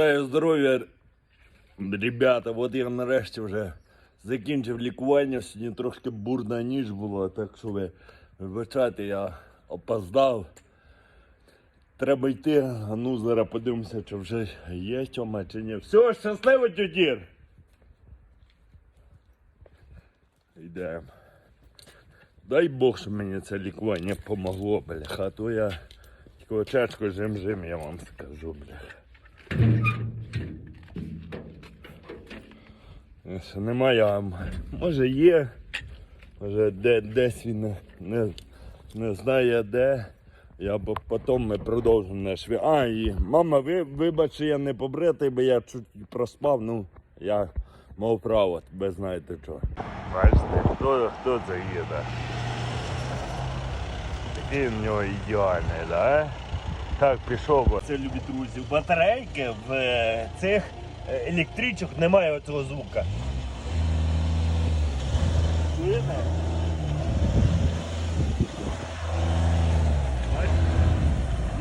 Здоров'я, ребята. От я нарешті вже закінчив лікування. Сьогодні трошки бурна ніч була, так що ви вибачайте, я опоздав. Треба йти, а ну зараз подивимося, чи вже є Тьома, чи ні. Все, щасливо, тютір! Йдемо. Дай Бог, що мені це лікування помогло, бляха, а то я тільки чашку жим-жим, я вам скажу, бляха. Ще немає, а може є, може де, десь він не, не, не знає де. Я бо потім ми продовжимо наш ві- А, і мама, ви, вибач, я не побритий, бо я чуть проспав, ну я мав право, ви знаєте що. Бачите, хто, хто це їде? Такий в нього ідеальний, да? Так, пішов. Це любі друзі. Батарейки в е, цих е, електричок немає оцього звука. Чуєте?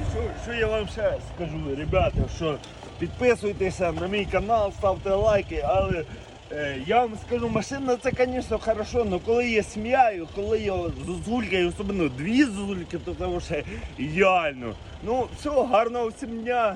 І що, я вам ще скажу, ребята, що підписуйтеся на мій канал, ставте лайки, але е, я вам скажу, машина це, звісно, хорошо, але коли є сміяю, коли є зузулька, і особливо дві зузульки, то це вже ідеально. Ну, все, гарного всім дня.